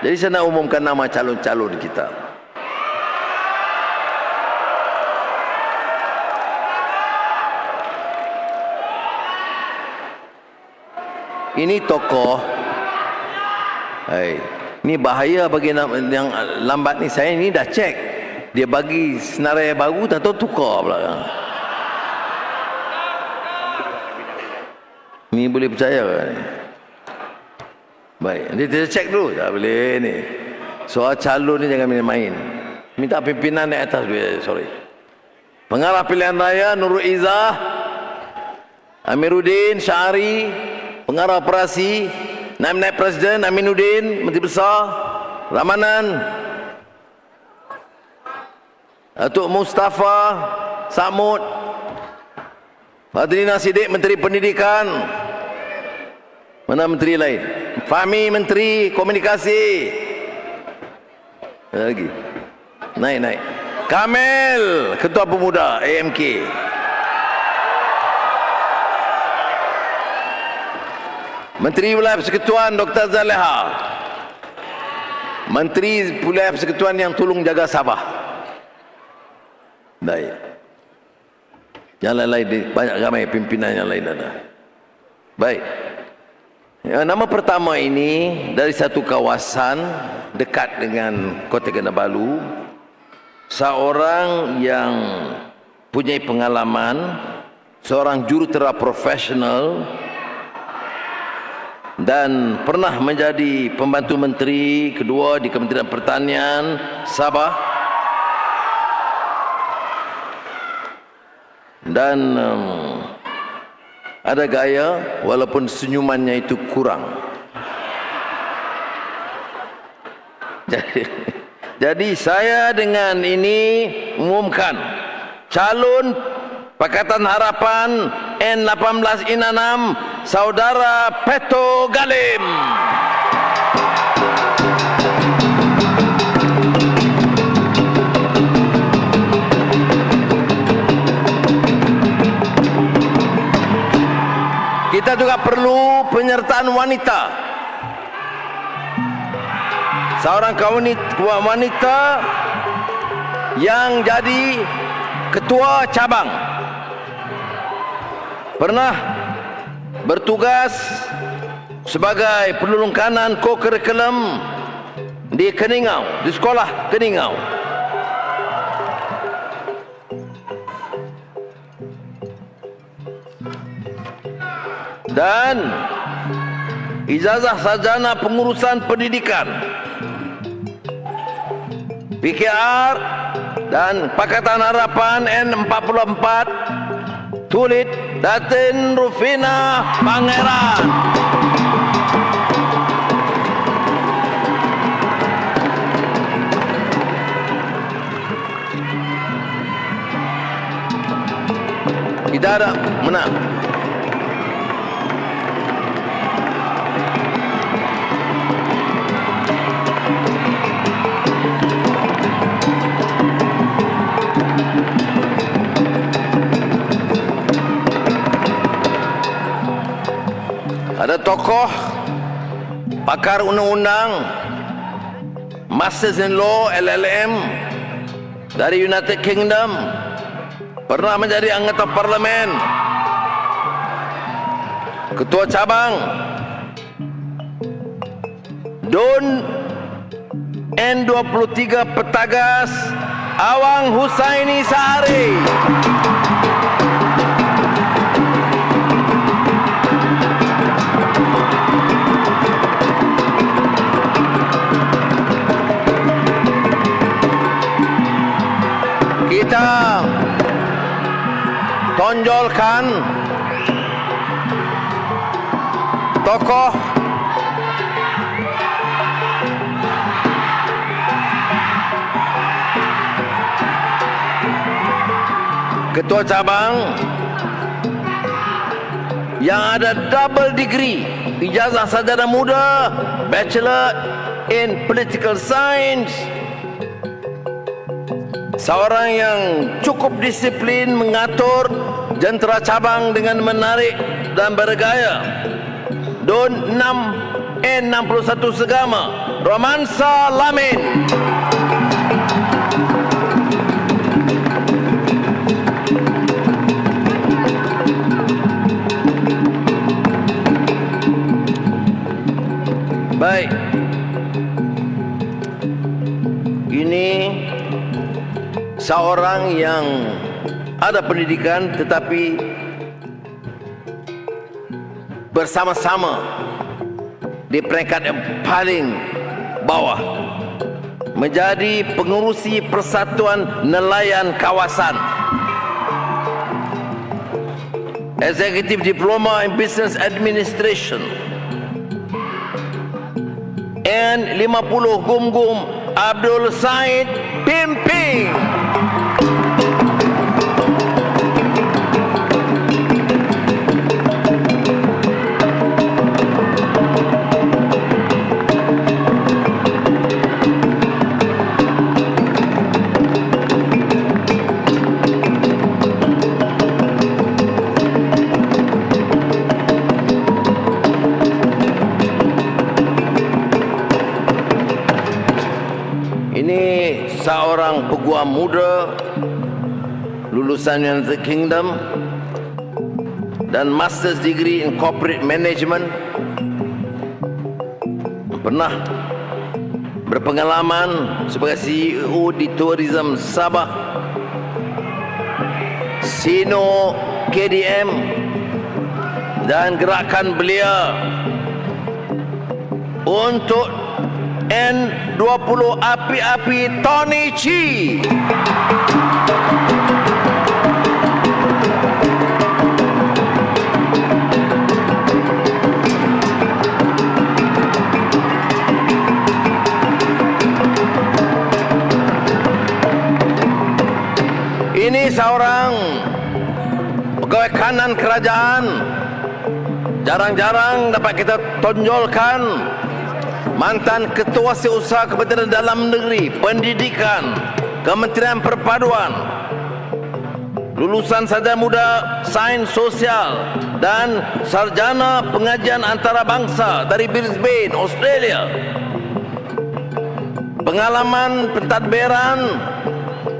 Jadi saya nak umumkan nama calon-calon kita. Ini tokoh Hai, ini bahaya bagi yang lambat ni saya ni dah cek. Dia bagi senarai baru tak tahu tukar pula. Ni boleh percaya ke ni? Baik, nanti kita cek dulu. Tak boleh ni. Soal calon ni jangan main-main. Minta pimpinan naik atas dulu. Sorry. Pengarah pilihan raya Nurul Izzah. Amiruddin Syari. Pengarah operasi. Naib-naib Presiden Aminuddin. Menteri Besar. Ramanan. Datuk Mustafa Samud. Fadlina Siddiq Menteri Pendidikan. Mana menteri lain? Fahmi Menteri Komunikasi. Lagi. Naik naik. Kamel Ketua Pemuda AMK. Menteri Wilayah Persekutuan Dr. Zaleha. Menteri Wilayah Persekutuan yang tolong jaga Sabah. Baik. Yang lain-lain banyak ramai pimpinan yang lain ada. Baik. Ya, nama pertama ini dari satu kawasan dekat dengan Kota Kinabalu. Seorang yang punya pengalaman, seorang jurutera profesional dan pernah menjadi pembantu menteri kedua di Kementerian Pertanian Sabah dan um, ada gaya walaupun senyumannya itu kurang jadi, jadi saya dengan ini umumkan calon Pakatan Harapan N18 Inanam Saudara Peto Galim. Juga perlu penyertaan wanita. Seorang wanita yang jadi ketua cabang. Pernah bertugas sebagai penolong kanan co-curriculum di Keningau, di sekolah Keningau. Dan ijazah sarjana pengurusan pendidikan PKR dan Pakatan Harapan N44 Tulit Datin Rufina Pangeran. Tidak ada menang Ada tokoh pakar undang-undang Masters in Law LLM dari United Kingdom pernah menjadi anggota parlimen ketua cabang. Don N23 Petagas Awang Husaini Sahari tonjolkan tokoh ketua cabang yang ada double degree ijazah sarjana muda bachelor in political science. Seorang yang cukup disiplin mengatur jentera cabang dengan menarik dan bergaya. Don 6 N61 Segama Romansa Lamin. Baik. Ini seorang yang ada pendidikan tetapi bersama-sama di peringkat yang paling bawah. Menjadi pengurusi Persatuan Nelayan Kawasan. Executive Diploma in Business Administration. And 50 gum-gum Abdul Said Pimping peguam muda lulusan United Kingdom dan master's degree in corporate management pernah berpengalaman sebagai CEO di Tourism Sabah. Sino KDM dan gerakan belia untuk N20 api-api Tony Chi. Ini seorang pegawai kanan kerajaan jarang-jarang dapat kita tonjolkan mantan ketua setiausaha Kementerian Dalam Negeri, Pendidikan, Kementerian Perpaduan, lulusan sarjana muda Sains Sosial dan sarjana pengajian antarabangsa dari Brisbane, Australia. Pengalaman pentadbiran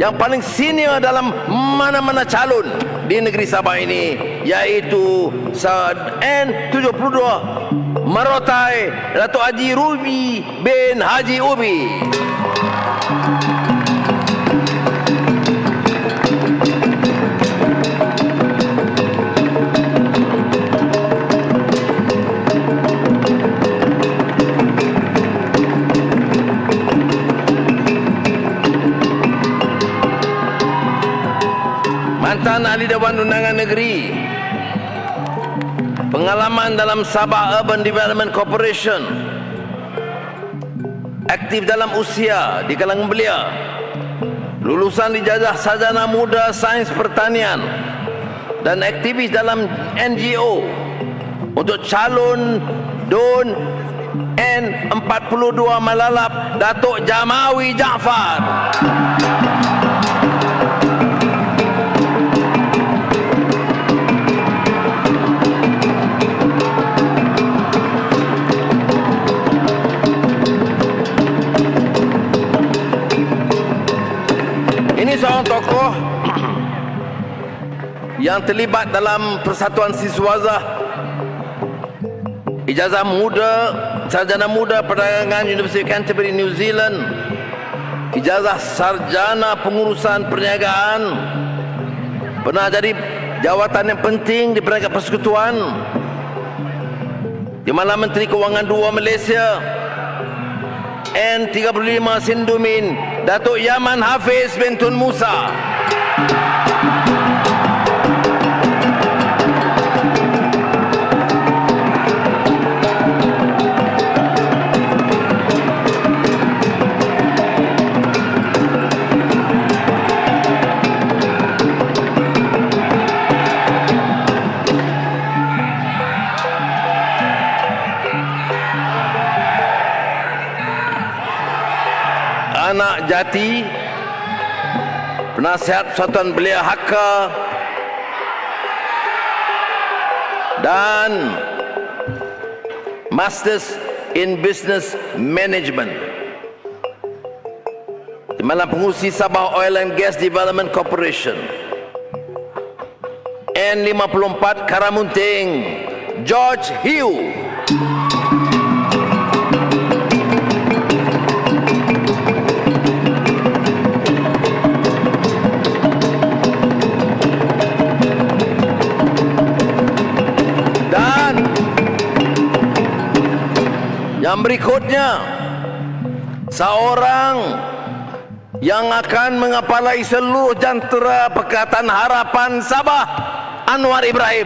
yang paling senior dalam mana-mana calon di negeri Sabah ini yaitu N72 Marotai Datuk Haji Rubi bin Haji Ubi. Dalam Sabah Urban Development Corporation. Aktif dalam usia di kalangan belia. Lulusan ijazah sarjana muda sains pertanian. Dan aktivis dalam NGO Untuk calon DUN N42 Malalap Datuk Jamawi Jaafar yang terlibat dalam Persatuan Siswaza Ijazah muda, sarjana muda perdagangan Universiti Canterbury New Zealand. Ijazah sarjana pengurusan perniagaan. Pernah jadi jawatan yang penting di peringkat persekutuan. Di mana Menteri Kewangan II Malaysia N35 Sindumin Datuk Yaman Hafiz bin Tun Musa Anak Jati Penasihat Persatuan Belia Hakka dan Masters in Business Management. Timbalan pengurusi Sabah Oil and Gas Development Corporation. N54 Karamunting George Hiu. Yang berikutnya seorang yang akan mengepalai seluruh jantera Pekatan Harapan Sabah Anwar Ibrahim